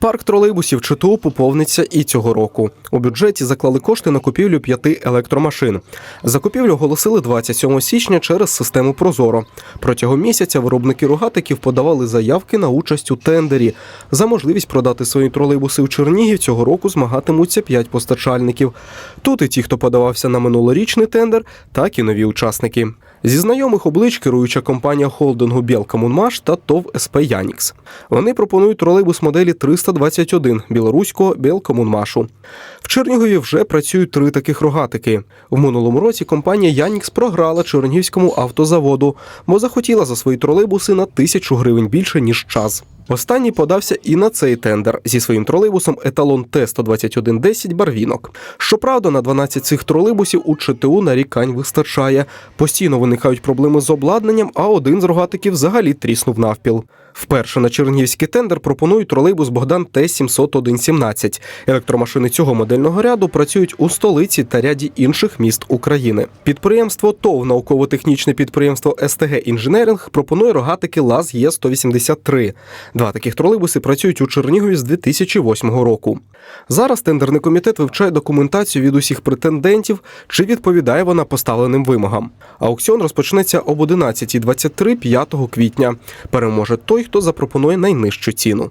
Парк тролейбусів ЧТУ поповниться і цього року. У бюджеті заклали кошти на купівлю п'яти електромашин. Закупівлю оголосили 27 січня через систему Прозоро. Протягом місяця виробники рогатиків подавали заявки на участь у тендері. За можливість продати свої тролейбуси у Чернігів цього року змагатимуться п'ять постачальників. Тут і ті, хто подавався на минулорічний тендер, так і нові учасники. Зі знайомих облич керуюча компанія холдингу Білкамунмаш та ТОВ СП Янікс. Вони пропонують тролейбус моделі 321 білоруського Білкомунмашу. В Чернігові вже працюють три таких рогатики. В минулому році компанія Янікс програла Чернігівському автозаводу, бо захотіла за свої тролейбуси на тисячу гривень більше ніж час. Останній подався і на цей тендер зі своїм тролейбусом еталон Т-12110 Барвінок. Щоправда, на 12 цих тролейбусів у ЧТУ нарікань вистачає. Постійно виникають проблеми з обладнанням, а один з рогатиків взагалі тріснув навпіл. Вперше на чернігівський тендер пропонують тролейбус Богдан Т-70117. Електромашини цього модельного ряду працюють у столиці та ряді інших міст України. Підприємство ТОВ науково-технічне підприємство СТГ Інженеринг пропонує рогатики ЛАЗ Є-183. Два таких тролейбуси працюють у Чернігові з 2008 року. Зараз тендерний комітет вивчає документацію від усіх претендентів, чи відповідає вона поставленим вимогам. Аукціон розпочнеться об 11.23 5 квітня. Переможе той, хто запропонує найнижчу ціну.